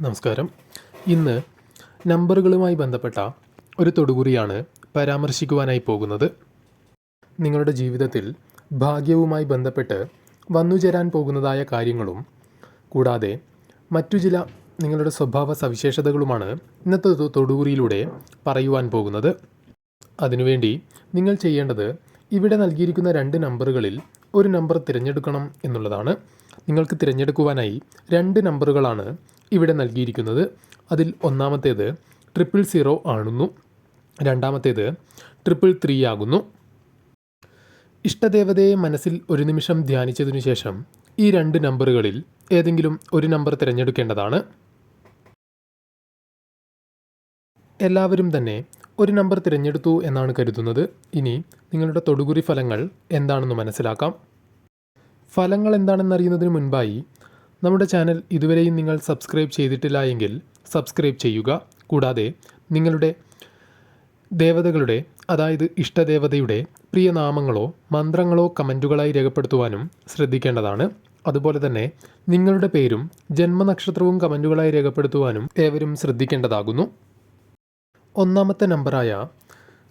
നമസ്കാരം. ഇന്ന് നമ്പറുകളുമായി ബന്ധപ്പെട്ട ഒരു തൊടുകുറിയാണ് പരാമർശിക്കുവാനായി പോകുന്നത്. നിങ്ങളുടെ ജീവിതത്തിൽ ഭാഗ്യവുമായി ബന്ധപ്പെട്ട് വന്നുചേരാൻ പോകുന്നതായ കാര്യങ്ങളും കൂടാതെ മറ്റു ചില നിങ്ങളുടെ സ്വഭാവ സവിശേഷതകളുമാണ് ഇന്നത്തെ തൊടുകുറിയിലൂടെ പറയുവാൻ പോകുന്നത്. അതിനുവേണ്ടി നിങ്ങൾ ചെയ്യേണ്ടത് ഇവിടെ നൽകിയിരിക്കുന്ന രണ്ട് നമ്പറുകളിൽ ഒരു നമ്പർ തിരഞ്ഞെടുക്കണം എന്നുള്ളതാണ്. നിങ്ങൾക്ക് തിരഞ്ഞെടുക്കുവാനായി രണ്ട് നമ്പറുകളാണ് ഇവിടെ നൽകിയിരിക്കുന്നത്. അതിൽ ഒന്നാമത്തേത് ട്രിപ്പിൾ സീറോ ആണെന്നു. രണ്ടാമത്തേത് ട്രിപ്പിൾ ത്രീ ആകുന്നു. ഇഷ്ടദേവതയെ മനസ്സിൽ ഒരു നിമിഷം ധ്യാനിച്ചതിനു ശേഷം ഈ രണ്ട് നമ്പറുകളിൽ ഏതെങ്കിലും ഒരു നമ്പർ തിരഞ്ഞെടുക്കേണ്ടതാണ്. എല്ലാവരും തന്നെ ഒരു നമ്പർ തിരഞ്ഞെടുത്തു എന്നാണ് കരുതുന്നത്. ഇനി നിങ്ങളുടെ തൊടുകുറി ഫലങ്ങൾ എന്താണെന്ന് മനസ്സിലാക്കാം. ഫലങ്ങൾ എന്താണെന്നറിയുന്നതിന് മുൻപായി നമ്മുടെ ചാനൽ ഇതുവരെയും നിങ്ങൾ സബ്സ്ക്രൈബ് ചെയ്തിട്ടില്ല എങ്കിൽ സബ്സ്ക്രൈബ് ചെയ്യുക. കൂടാതെ നിങ്ങളുടെ ദേവതകളുടെ അതായത് ഇഷ്ടദേവതയുടെ പ്രിയനാമങ്ങളോ മന്ത്രങ്ങളോ കമന്റുകളായി രേഖപ്പെടുത്തുവാനും ശ്രദ്ധിക്കേണ്ടതാണ്. അതുപോലെ തന്നെ നിങ്ങളുടെ പേരും ജന്മനക്ഷത്രവും കമന്റുകളായി രേഖപ്പെടുത്തുവാനും ഏവരും ശ്രദ്ധിക്കേണ്ടതാകുന്നു. ഒന്നാമത്തെ നമ്പറായ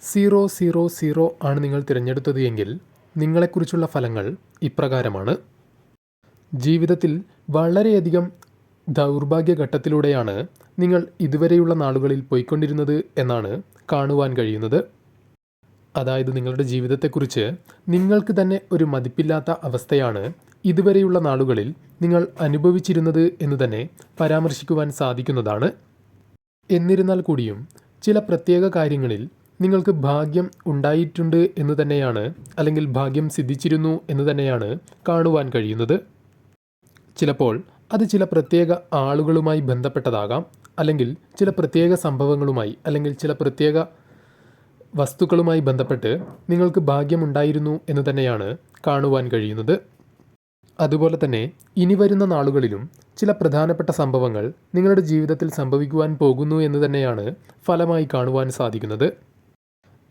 സീറോ സീറോ സീറോ ആണ് നിങ്ങൾ തിരഞ്ഞെടുത്തത് എങ്കിൽ നിങ്ങളെക്കുറിച്ചുള്ള ഫലങ്ങൾ ഇപ്രകാരമാണ്. ജീവിതത്തിൽ വളരെയധികം ദൗർഭാഗ്യഘട്ടത്തിലൂടെയാണ് നിങ്ങൾ ഇതുവരെയുള്ള നാളുകളിൽ പോയിക്കൊണ്ടിരുന്നത് എന്നാണ് കാണുവാൻ കഴിയുന്നത്. അതായത് നിങ്ങളുടെ ജീവിതത്തെക്കുറിച്ച് നിങ്ങൾക്ക് തന്നെ ഒരു മതിപ്പില്ലാത്ത അവസ്ഥയാണ് ഇതുവരെയുള്ള നാളുകളിൽ നിങ്ങൾ അനുഭവിച്ചിരുന്നത് എന്ന് തന്നെ പരാമർശിക്കുവാൻ സാധിക്കുന്നതാണ്. എന്നിരുന്നാൽ കൂടിയും ചില പ്രത്യേക കാര്യങ്ങളിൽ നിങ്ങൾക്ക് ഭാഗ്യം ഉണ്ടായിട്ടുണ്ട് എന്ന് തന്നെയാണ് അല്ലെങ്കിൽ ഭാഗ്യം സിദ്ധിച്ചിരുന്നു എന്ന് തന്നെയാണ് കാണുവാൻ കഴിയുന്നത്. ചിലപ്പോൾ അത് ചില പ്രത്യേക ആളുകളുമായി ബന്ധപ്പെട്ടതാകാം അല്ലെങ്കിൽ ചില പ്രത്യേക സംഭവങ്ങളുമായി അല്ലെങ്കിൽ ചില പ്രത്യേക വസ്തുക്കളുമായി ബന്ധപ്പെട്ട് നിങ്ങൾക്ക് ഭാഗ്യമുണ്ടായിരുന്നു എന്ന് തന്നെയാണ് കാണുവാൻ കഴിയുന്നത്. അതുപോലെ തന്നെ ഇനി വരുന്ന നാളുകളിലും ചില പ്രധാനപ്പെട്ട സംഭവങ്ങൾ നിങ്ങളുടെ ജീവിതത്തിൽ സംഭവിക്കുവാൻ പോകുന്നു എന്ന് തന്നെയാണ് ഫലമായി കാണുവാൻ സാധിക്കുന്നത്.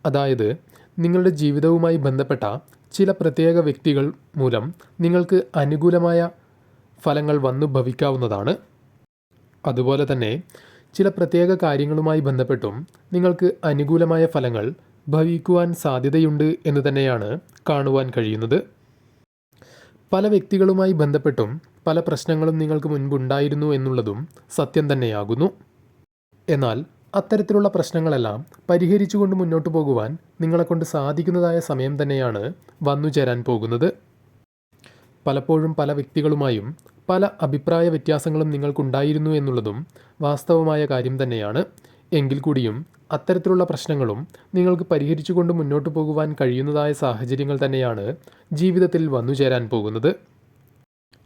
അതായത് നിങ്ങളുടെ ജീവിതവുമായി ബന്ധപ്പെട്ട ചില പ്രത്യേക വ്യക്തികൾ മൂലം നിങ്ങൾക്ക് അനുകൂലമായ ഫലങ്ങൾ വന്നു ഭവിക്കാവുന്നതാണ്. അതുപോലെ തന്നെ ചില പ്രത്യേക കാര്യങ്ങളുമായി ബന്ധപ്പെട്ടും നിങ്ങൾക്ക് അനുകൂലമായ ഫലങ്ങൾ ഭവിക്കുവാൻ സാധ്യതയുണ്ട് എന്ന് തന്നെയാണ് കാണുവാൻ കഴിയുന്നത്. പല വ്യക്തികളുമായി ബന്ധപ്പെട്ടും പല പ്രശ്നങ്ങളും നിങ്ങൾക്ക് മുൻപുണ്ടായിരുന്നു എന്നുള്ളതും സത്യം തന്നെയാകുന്നു. എന്നാൽ അത്തരത്തിലുള്ള പ്രശ്നങ്ങളെല്ലാം പരിഹരിച്ചുകൊണ്ട് മുന്നോട്ട് പോകുവാൻ നിങ്ങളെക്കൊണ്ട് സാധിക്കുന്നതായ സമയം തന്നെയാണ് വന്നു ചേരാൻ പോകുന്നത്. പലപ്പോഴും പല വ്യക്തികളുമായും പല അഭിപ്രായ വ്യത്യാസങ്ങളും നിങ്ങൾക്കുണ്ടായിരുന്നു എന്നുള്ളതും വാസ്തവമായ കാര്യം തന്നെയാണ്. എങ്കിൽ കൂടിയും അത്തരത്തിലുള്ള പ്രശ്നങ്ങളും നിങ്ങൾക്ക് പരിഹരിച്ചുകൊണ്ട് മുന്നോട്ട് പോകുവാൻ കഴിയുന്നതായ സാഹചര്യങ്ങൾ തന്നെയാണ് ജീവിതത്തിൽ വന്നു ചേരാൻ പോകുന്നത്.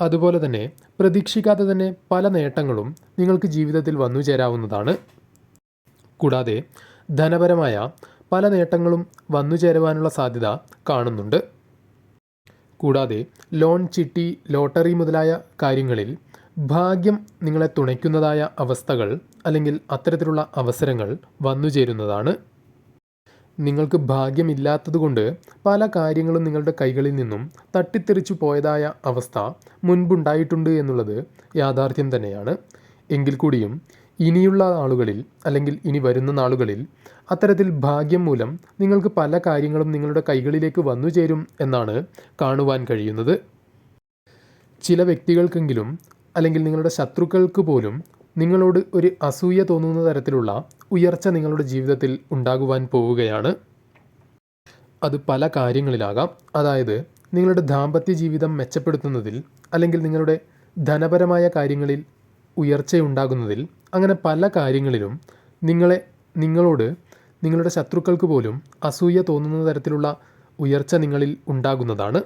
അതുപോലെ തന്നെ പ്രതീക്ഷിക്കാതെ തന്നെ പല നേട്ടങ്ങളും നിങ്ങൾക്ക് ജീവിതത്തിൽ വന്നു ചേരാവുന്നതാണ് കൂടാതെ ധനപരമായ പല നേട്ടങ്ങളും വന്നു ചേരുവാനുള്ള സാധ്യത കാണുന്നുണ്ട്. കൂടാതെ ലോൺ ചിട്ടി ലോട്ടറി മുതലായ കാര്യങ്ങളിൽ ഭാഗ്യം നിങ്ങളെ തുണയ്ക്കുന്നതായ അവസ്ഥകൾ അല്ലെങ്കിൽ അത്തരത്തിലുള്ള അവസരങ്ങൾ വന്നുചേരുന്നതാണ് നിങ്ങൾക്ക് ഭാഗ്യമില്ലാത്തതുകൊണ്ട് പല കാര്യങ്ങളും നിങ്ങളുടെ കൈകളിൽ നിന്നും തട്ടിത്തെറിച്ചു പോയതായ അവസ്ഥ മുൻപുണ്ടായിട്ടുണ്ട് എന്നുള്ളത് യാഥാർത്ഥ്യം തന്നെയാണ്. എങ്കിൽ കൂടിയും ഇനിയുള്ള നാളുകളിൽ അല്ലെങ്കിൽ ഇനി വരുന്ന നാളുകളിൽ അത്തരത്തിൽ ഭാഗ്യം മൂലം നിങ്ങൾക്ക് പല കാര്യങ്ങളും നിങ്ങളുടെ കൈകളിലേക്ക് വന്നു ചേരും എന്നാണ് കാണുവാൻ കഴിയുന്നത്. ചില വ്യക്തികൾക്കെങ്കിലും അല്ലെങ്കിൽ നിങ്ങളുടെ ശത്രുക്കൾക്ക് പോലും നിങ്ങളോട് ഒരു അസൂയ തോന്നുന്ന തരത്തിലുള്ള ഉയർച്ച നിങ്ങളുടെ ജീവിതത്തിൽ ഉണ്ടാകുവാൻ പോവുകയാണ്. അത് പല കാര്യങ്ങളിലാകാം. അതായത് നിങ്ങളുടെ ദാമ്പത്യ ജീവിതം മെച്ചപ്പെടുത്തുന്നതിൽ അല്ലെങ്കിൽ നിങ്ങളുടെ ധനപരമായ കാര്യങ്ങളിൽ ഉയർച്ചയുണ്ടാകുന്നതിൽ അങ്ങനെ പല കാര്യങ്ങളിലും നിങ്ങളെ നിങ്ങളോട് നിങ്ങളുടെ ശത്രുക്കൾക്ക് പോലും അസൂയ തോന്നുന്ന തരത്തിലുള്ള ഉയർച്ച നിങ്ങളിൽ ഉണ്ടാകുന്നതാണ്.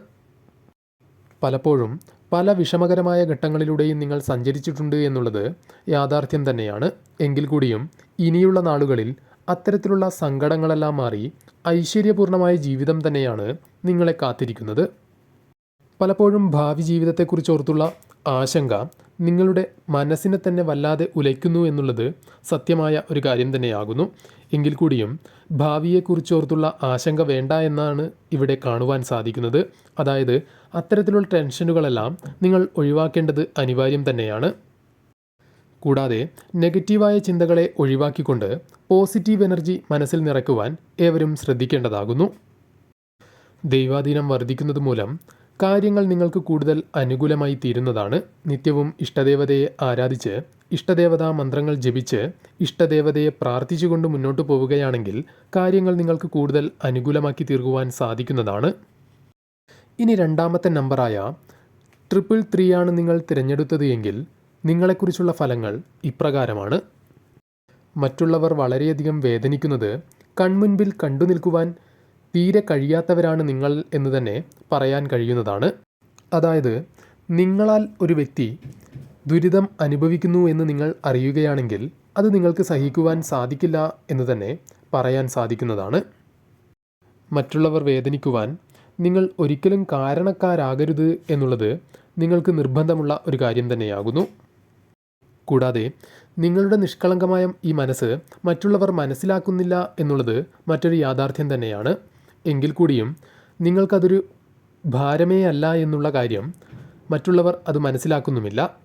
പലപ്പോഴും പല വിഷമകരമായ ഘട്ടങ്ങളിലൂടെയും നിങ്ങൾ സഞ്ചരിച്ചിട്ടുണ്ട് എന്നുള്ളത് യാഥാർത്ഥ്യം തന്നെയാണ്. എങ്കിൽ കൂടിയും ഇനിയുള്ള നാളുകളിൽ അത്തരത്തിലുള്ള സങ്കടങ്ങളെല്ലാം മാറി ഐശ്വര്യപൂർണമായ ജീവിതം തന്നെയാണ് നിങ്ങളെ കാത്തിരിക്കുന്നത്. പലപ്പോഴും ഭാവി ജീവിതത്തെക്കുറിച്ചോർത്തുള്ള ആശങ്ക നിങ്ങളുടെ മനസ്സിനെ തന്നെ വല്ലാതെ ഉലയ്ക്കുന്നു എന്നുള്ളത് സത്യമായ ഒരു കാര്യം തന്നെയാകുന്നു. എങ്കിൽ കൂടിയും ഭാവിയെക്കുറിച്ചോർത്തുള്ള ആശങ്ക വേണ്ട എന്നാണ് ഇവിടെ കാണുവാൻ സാധിക്കുന്നത്. അതായത് അത്തരത്തിലുള്ള ടെൻഷനുകളെല്ലാം നിങ്ങൾ ഒഴിവാക്കേണ്ടത് അനിവാര്യം തന്നെയാണ്. കൂടാതെ നെഗറ്റീവായ ചിന്തകളെ ഒഴിവാക്കിക്കൊണ്ട് പോസിറ്റീവ് എനർജി മനസ്സിൽ നിറയ്ക്കുവാൻ ഏവരും ശ്രദ്ധിക്കേണ്ടതാകുന്നു. ദൈവാധീനം വർദ്ധിക്കുന്നത് മൂലം കാര്യങ്ങൾ നിങ്ങൾക്ക് കൂടുതൽ അനുകൂലമായി തീരുന്നതാണ്. നിത്യവും ഇഷ്ടദേവതയെ ആരാധിച്ച് ഇഷ്ടദേവതാ മന്ത്രങ്ങൾ ജപിച്ച് ഇഷ്ടദേവതയെ പ്രാർത്ഥിച്ചുകൊണ്ട് മുന്നോട്ട് പോവുകയാണെങ്കിൽ കാര്യങ്ങൾ നിങ്ങൾക്ക് കൂടുതൽ അനുകൂലമാക്കി തീർക്കുവാൻ സാധിക്കുന്നതാണ്. ഇനി രണ്ടാമത്തെ നമ്പറായ ട്രിപ്പിൾ ത്രീ ആണ് നിങ്ങൾ തിരഞ്ഞെടുത്തത് എങ്കിൽ നിങ്ങളെക്കുറിച്ചുള്ള ഫലങ്ങൾ ഇപ്രകാരമാണ്. മറ്റുള്ളവർ വളരെയധികം വേദനിക്കുന്നത് കൺമുൻപിൽ കണ്ടു നിൽക്കുവാൻ തീരെ കഴിയാത്തവരാണ് നിങ്ങൾ എന്ന് തന്നെ പറയാൻ കഴിയുന്നതാണ്. അതായത് നിങ്ങളാൽ ഒരു വ്യക്തി ദുരിതം അനുഭവിക്കുന്നു എന്ന് നിങ്ങൾ അറിയുകയാണെങ്കിൽ അത് നിങ്ങൾക്ക് സഹിക്കുവാൻ സാധിക്കില്ല എന്ന് തന്നെ പറയാൻ സാധിക്കുന്നതാണ്. മറ്റുള്ളവർ വേദനിക്കുവാൻ നിങ്ങൾ ഒരിക്കലും കാരണക്കാരാകരുത് എന്നുള്ളത് നിങ്ങൾക്ക് നിർബന്ധമുള്ള ഒരു കാര്യം തന്നെയാകുന്നു. കൂടാതെ നിങ്ങളുടെ നിഷ്കളങ്കമായ ഈ മനസ്സ് മറ്റുള്ളവർ മനസ്സിലാക്കുന്നില്ല എന്നുള്ളത് മറ്റൊരു യാഥാർത്ഥ്യം തന്നെയാണ്. എങ്കിൽ കൂടിയും നിങ്ങൾക്കതൊരു ഭാരമേ അല്ല എന്നുള്ള കാര്യം മറ്റുള്ളവർ അത് മനസ്സിലാക്കുന്നുമില്ല.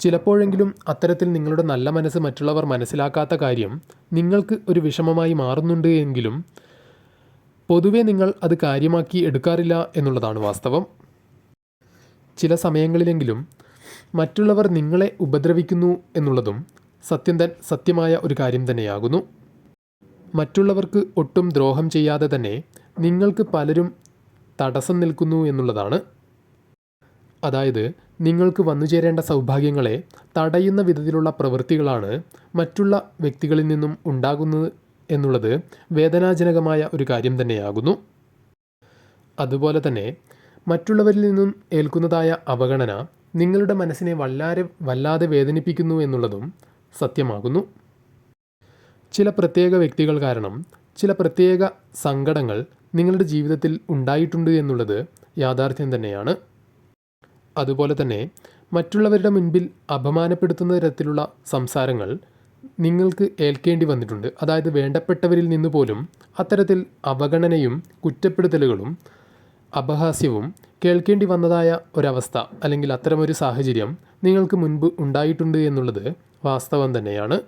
ചിലപ്പോഴെങ്കിലും അത്തരത്തിൽ നിങ്ങളുടെ നല്ല മനസ്സ് മറ്റുള്ളവർ മനസ്സിലാക്കാത്ത കാര്യം നിങ്ങൾക്ക് ഒരു വിഷമമായി മാറുന്നുണ്ട് എങ്കിലും പൊതുവെ നിങ്ങൾ അത് കാര്യമാക്കി എടുക്കാറില്ല എന്നുള്ളതാണ് വാസ്തവം. ചില സമയങ്ങളിലെങ്കിലും മറ്റുള്ളവർ നിങ്ങളെ ഉപദ്രവിക്കുന്നു എന്നുള്ളതും സത്യം സത്യമായ ഒരു കാര്യം തന്നെയാകുന്നു. മറ്റുള്ളവർക്ക് ഒട്ടും ദ്രോഹം ചെയ്യാതെ തന്നെ നിങ്ങൾക്ക് പലരും തടസ്സം നിൽക്കുന്നു എന്നുള്ളതാണ്. അതായത് നിങ്ങൾക്ക് വന്നു ചേരേണ്ട സൗഭാഗ്യങ്ങളെ തടയുന്ന വിധത്തിലുള്ള പ്രവൃത്തികളാണ് മറ്റുള്ള വ്യക്തികളിൽ നിന്നും ഉണ്ടാകുന്നത് എന്നുള്ളത് വേദനാജനകമായ ഒരു കാര്യം തന്നെയാകുന്നു. അതുപോലെ തന്നെ മറ്റുള്ളവരിൽ നിന്നും ഏൽക്കുന്നതായ അവഗണന നിങ്ങളുടെ മനസ്സിനെ വല്ലാതെ വല്ലാതെ വേദനിപ്പിക്കുന്നു എന്നുള്ളതും സത്യമാകുന്നു. ചില പ്രത്യേക വ്യക്തികൾ കാരണം ചില പ്രത്യേക സങ്കടങ്ങൾ നിങ്ങളുടെ ജീവിതത്തിൽ ഉണ്ടായിട്ടുണ്ട് എന്നുള്ളത് യാഥാർത്ഥ്യം തന്നെയാണ്. അതുപോലെ തന്നെ മറ്റുള്ളവരുടെ മുൻപിൽ അപമാനപ്പെടുത്തുന്ന തരത്തിലുള്ള സംസാരങ്ങൾ നിങ്ങൾക്ക് ഏൽക്കേണ്ടി വന്നിട്ടുണ്ട്. അതായത് വേണ്ടപ്പെട്ടവരിൽ നിന്ന് പോലും അത്തരത്തിൽ അവഗണനയും കുറ്റപ്പെടുത്തലുകളും അപഹാസ്യവും കേൾക്കേണ്ടി വന്നതായ ഒരവസ്ഥ അല്ലെങ്കിൽ അത്തരമൊരു സാഹചര്യം നിങ്ങൾക്ക് മുൻപ് ഉണ്ടായിട്ടുണ്ട് എന്നുള്ളത് വാസ്തവം തന്നെയാണ്.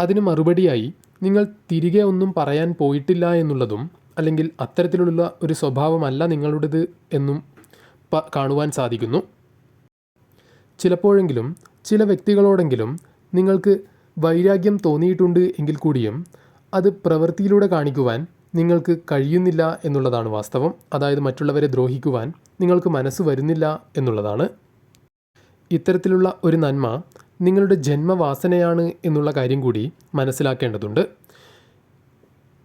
അതിന് മറുപടിയായി നിങ്ങൾ തിരികെ ഒന്നും പറയാൻ പോയിട്ടില്ല എന്നുള്ളതും അല്ലെങ്കിൽ അത്തരത്തിലുള്ള ഒരു സ്വഭാവമല്ല നിങ്ങളുടേത് എന്നും കാണുവാൻ സാധിക്കുന്നു. ചിലപ്പോഴെങ്കിലും ചില വ്യക്തികളോടെങ്കിലും നിങ്ങൾക്ക് വൈരാഗ്യം തോന്നിയിട്ടുണ്ട് എങ്കിൽ കൂടിയും അത് പ്രവൃത്തിയിലൂടെ കാണിക്കുവാൻ നിങ്ങൾക്ക് കഴിയുന്നില്ല എന്നുള്ളതാണ് വാസ്തവം. അതായത് മറ്റുള്ളവരെ ദ്രോഹിക്കുവാൻ നിങ്ങൾക്ക് മനസ്സ് വരുന്നില്ല എന്നുള്ളതാണ്. ഇത്തരത്തിലുള്ള ഒരു നന്മ നിങ്ങളുടെ ജന്മവാസനയാണ് എന്നുള്ള കാര്യം കൂടി മനസ്സിലാക്കേണ്ടതുണ്ട്.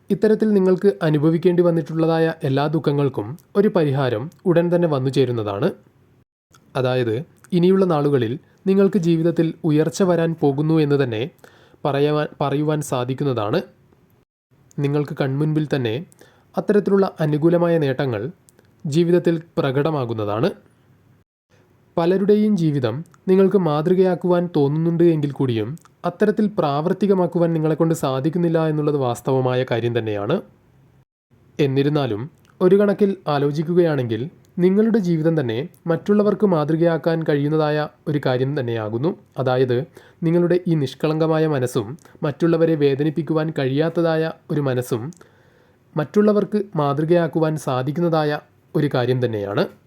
ഇത്തരത്തിൽ നിങ്ങൾക്ക് അനുഭവിക്കേണ്ടി വന്നിട്ടുള്ളതായ എല്ലാ ദുഃഖങ്ങൾക്കും ഒരു പരിഹാരം ഉടൻ തന്നെ വന്നു ചേരുന്നതാണ്. അതായത് ഇനിയുള്ള നാളുകളിൽ നിങ്ങൾക്ക് ജീവിതത്തിൽ ഉയർച്ച വരാൻ പോകുന്നു എന്ന് തന്നെ പറയുവാൻ പറയുവാൻ സാധിക്കുന്നതാണ്. നിങ്ങൾക്ക് കൺമുൻപിൽ തന്നെ അത്തരത്തിലുള്ള അനുകൂലമായ നേട്ടങ്ങൾ ജീവിതത്തിൽ പ്രകടമാകുന്നതാണ്. പലരുടെയും ജീവിതം നിങ്ങൾക്ക് മാതൃകയാക്കുവാൻ തോന്നുന്നുണ്ട് എങ്കിൽ കൂടിയും അത്തരത്തിൽ പ്രാവർത്തികമാക്കുവാൻ നിങ്ങളെക്കൊണ്ട് സാധിക്കുന്നില്ല എന്നുള്ളത് വാസ്തവമായ കാര്യം തന്നെയാണ്. എന്നിരുന്നാലും ഒരു കണക്കിൽ ആലോചിക്കുകയാണെങ്കിൽ നിങ്ങളുടെ ജീവിതം തന്നെ മറ്റുള്ളവർക്ക് മാതൃകയാക്കാൻ കഴിയുന്നതായ ഒരു കാര്യം തന്നെയാകുന്നു. അതായത് നിങ്ങളുടെ ഈ നിഷ്കളങ്കമായ മനസ്സും മറ്റുള്ളവരെ വേദനിപ്പിക്കുവാൻ കഴിയാത്തതായ ഒരു മനസ്സും മറ്റുള്ളവർക്ക് മാതൃകയാക്കുവാൻ സാധിക്കുന്നതായ ഒരു കാര്യം തന്നെയാണ്.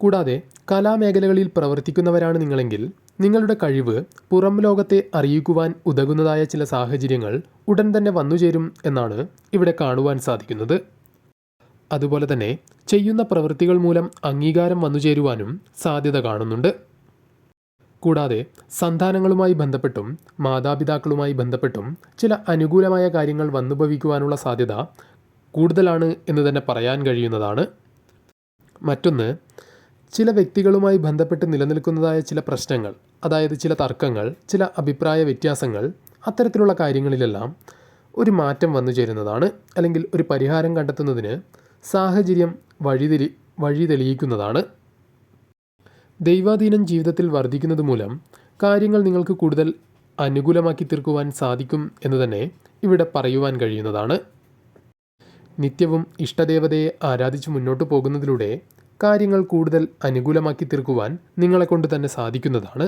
കൂടാതെ കലാമേഖലകളിൽ പ്രവർത്തിക്കുന്നവരാണ് നിങ്ങളെങ്കിൽ നിങ്ങളുടെ കഴിവ് പുറം ലോകത്തെ അറിയിക്കുവാൻ ഉതകുന്നതായ ചില സാഹചര്യങ്ങൾ ഉടൻ തന്നെ വന്നുചേരും എന്നാണ് ഇവിടെ കാണുവാൻ സാധിക്കുന്നത്. അതുപോലെ തന്നെ ചെയ്യുന്ന പ്രവൃത്തികൾ മൂലം അംഗീകാരം വന്നുചേരുവാനും സാധ്യത കാണുന്നുണ്ട്. കൂടാതെ സന്താനങ്ങളുമായി ബന്ധപ്പെട്ടും മാതാപിതാക്കളുമായി ബന്ധപ്പെട്ടും ചില അനുകൂലമായ കാര്യങ്ങൾ വന്നുഭവിക്കുവാനുള്ള സാധ്യത കൂടുതലാണ് എന്ന് തന്നെ പറയാൻ കഴിയുന്നതാണ്. മറ്റൊന്ന് ചില വ്യക്തികളുമായി ബന്ധപ്പെട്ട് നിലനിൽക്കുന്നതായ ചില പ്രശ്നങ്ങൾ അതായത് ചില തർക്കങ്ങൾ ചില അഭിപ്രായ വ്യത്യാസങ്ങൾ അത്തരത്തിലുള്ള കാര്യങ്ങളിലെല്ലാം ഒരു മാറ്റം വന്നു ചേരുന്നതാണ് അല്ലെങ്കിൽ ഒരു പരിഹാരം കണ്ടെത്തുന്നതിന് സാഹചര്യം വഴിതെളി വഴി തെളിയിക്കുന്നതാണ് ദൈവാധീനം ജീവിതത്തിൽ വർദ്ധിക്കുന്നത് മൂലം കാര്യങ്ങൾ നിങ്ങൾക്ക് കൂടുതൽ അനുകൂലമാക്കി തീർക്കുവാൻ സാധിക്കും എന്ന് തന്നെ ഇവിടെ പറയുവാൻ കഴിയുന്നതാണ്. നിത്യവും ഇഷ്ടദേവതയെ ആരാധിച്ച് മുന്നോട്ട് പോകുന്നതിലൂടെ കാര്യങ്ങൾ കൂടുതൽ അനുകൂലമാക്കി തീർക്കുവാൻ നിങ്ങളെക്കൊണ്ട് തന്നെ സാധിക്കുന്നതാണ്